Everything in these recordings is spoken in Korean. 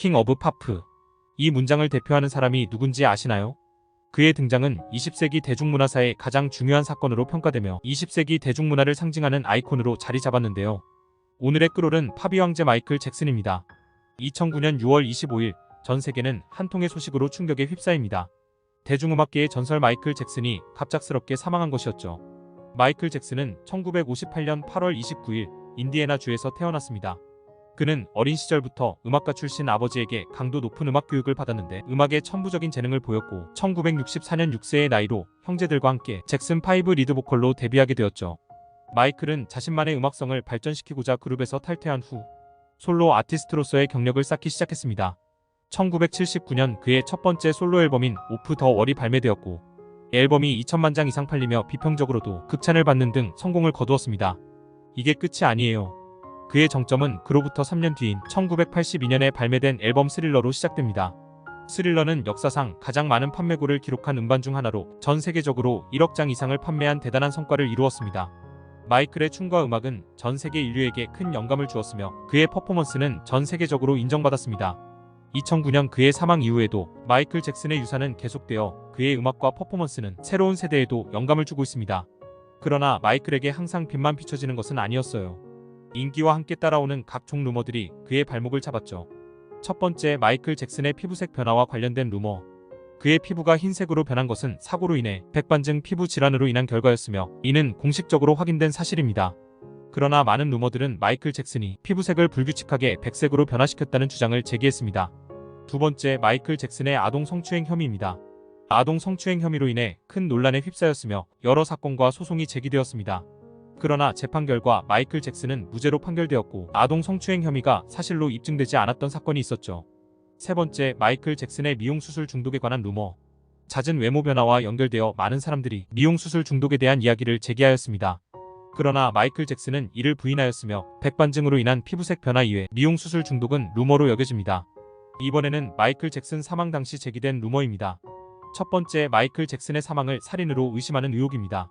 킹 오브 파프. 이 문장을 대표하는 사람이 누군지 아시나요? 그의 등장은 20세기 대중문화사의 가장 중요한 사건으로 평가되며 20세기 대중문화를 상징하는 아이콘으로 자리 잡았는데요. 오늘의 끌올은 파비 황제 마이클 잭슨입니다. 2009년 6월 25일 전 세계는 한 통의 소식으로 충격에 휩싸입니다. 대중음악계의 전설 마이클 잭슨이 갑작스럽게 사망한 것이었죠. 마이클 잭슨은 1958년 8월 29일 인디애나주에서 태어났습니다. 그는 어린 시절부터 음악가 출신 아버지에게 강도 높은 음악 교육을 받았는데 음악에 천부적인 재능을 보였고 1964년 6세의 나이로 형제들과 함께 잭슨 5 리드 보컬로 데뷔하게 되었죠. 마이클은 자신만의 음악성을 발전시키고자 그룹에서 탈퇴한 후 솔로 아티스트로서의 경력을 쌓기 시작했습니다. 1979년 그의 첫 번째 솔로 앨범인 오프 더 월이 발매되었고 앨범이 2천만 장 이상 팔리며 비평적으로도 극찬을 받는 등 성공을 거두었습니다. 이게 끝이 아니에요. 그의 정점은 그로부터 3년 뒤인 1982년에 발매된 앨범 스릴러로 시작됩니다. 스릴러는 역사상 가장 많은 판매고를 기록한 음반 중 하나로 전 세계적으로 1억 장 이상을 판매한 대단한 성과를 이루었습니다. 마이클의 춤과 음악은 전 세계 인류에게 큰 영감을 주었으며 그의 퍼포먼스는 전 세계적으로 인정받았습니다. 2009년 그의 사망 이후에도 마이클 잭슨의 유산은 계속되어 그의 음악과 퍼포먼스는 새로운 세대에도 영감을 주고 있습니다. 그러나 마이클에게 항상 빛만 비춰지는 것은 아니었어요. 인기와 함께 따라오는 각종 루머들이 그의 발목을 잡았죠. 첫 번째 마이클 잭슨의 피부색 변화와 관련된 루머. 그의 피부가 흰색으로 변한 것은 사고로 인해 백반증 피부 질환으로 인한 결과였으며 이는 공식적으로 확인된 사실입니다. 그러나 많은 루머들은 마이클 잭슨이 피부색을 불규칙하게 백색으로 변화시켰다는 주장을 제기했습니다. 두 번째 마이클 잭슨의 아동 성추행 혐의입니다. 아동 성추행 혐의로 인해 큰 논란에 휩싸였으며 여러 사건과 소송이 제기되었습니다. 그러나 재판 결과 마이클 잭슨은 무죄로 판결되었고 아동 성추행 혐의가 사실로 입증되지 않았던 사건이 있었죠. 세 번째 마이클 잭슨의 미용 수술 중독에 관한 루머. 잦은 외모 변화와 연결되어 많은 사람들이 미용 수술 중독에 대한 이야기를 제기하였습니다. 그러나 마이클 잭슨은 이를 부인하였으며 백반증으로 인한 피부색 변화 이외 미용 수술 중독은 루머로 여겨집니다. 이번에는 마이클 잭슨 사망 당시 제기된 루머입니다. 첫 번째 마이클 잭슨의 사망을 살인으로 의심하는 의혹입니다.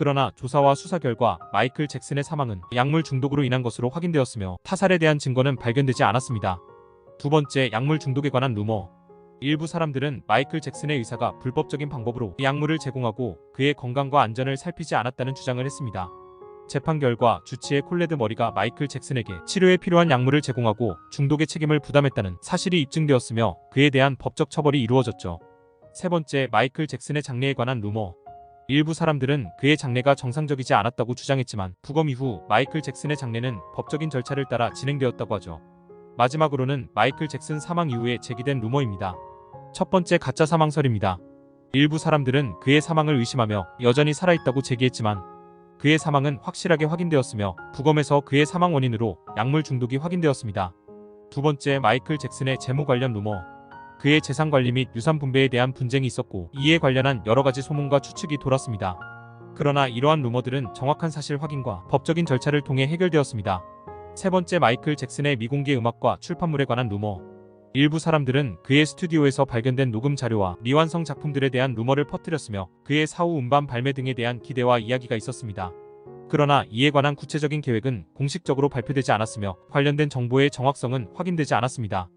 그러나 조사와 수사 결과 마이클 잭슨의 사망은 약물 중독으로 인한 것으로 확인되었으며 타살에 대한 증거는 발견되지 않았습니다. 두 번째 약물 중독에 관한 루머. 일부 사람들은 마이클 잭슨의 의사가 불법적인 방법으로 약물을 제공하고 그의 건강과 안전을 살피지 않았다는 주장을 했습니다. 재판 결과 주치의 콜레드 머리가 마이클 잭슨에게 치료에 필요한 약물을 제공하고 중독의 책임을 부담했다는 사실이 입증되었으며 그에 대한 법적 처벌이 이루어졌죠. 세 번째 마이클 잭슨의 장례에 관한 루머. 일부 사람들은 그의 장례가 정상적이지 않았다고 주장했지만 부검 이후 마이클 잭슨의 장례는 법적인 절차를 따라 진행되었다고 하죠. 마지막으로는 마이클 잭슨 사망 이후에 제기된 루머입니다. 첫 번째 가짜 사망설입니다. 일부 사람들은 그의 사망을 의심하며 여전히 살아있다고 제기했지만 그의 사망은 확실하게 확인되었으며 부검에서 그의 사망 원인으로 약물 중독이 확인되었습니다. 두 번째 마이클 잭슨의 재무 관련 루머. 그의 재산 관리 및 유산 분배에 대한 분쟁이 있었고 이에 관련한 여러 가지 소문과 추측이 돌았습니다. 그러나 이러한 루머들은 정확한 사실 확인과 법적인 절차를 통해 해결되었습니다. 세 번째 마이클 잭슨의 미공개 음악과 출판물에 관한 루머. 일부 사람들은 그의 스튜디오에서 발견된 녹음 자료와 미완성 작품들에 대한 루머를 퍼뜨렸으며 그의 사후 음반 발매 등에 대한 기대와 이야기가 있었습니다. 그러나 이에 관한 구체적인 계획은 공식적으로 발표되지 않았으며 관련된 정보의 정확성은 확인되지 않았습니다.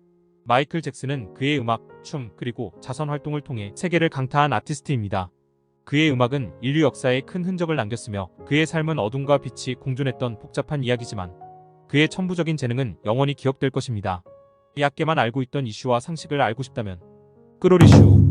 마이클 잭슨은 그의 음악, 춤, 그리고 자선 활동을 통해 세계를 강타한 아티스트입니다. 그의 음악은 인류 역사에 큰 흔적을 남겼으며 그의 삶은 어둠과 빛이 공존했던 복잡한 이야기지만 그의 천부적인 재능은 영원히 기억될 것입니다. 얕게만 알고 있던 이슈와 상식을 알고 싶다면 끌올 이슈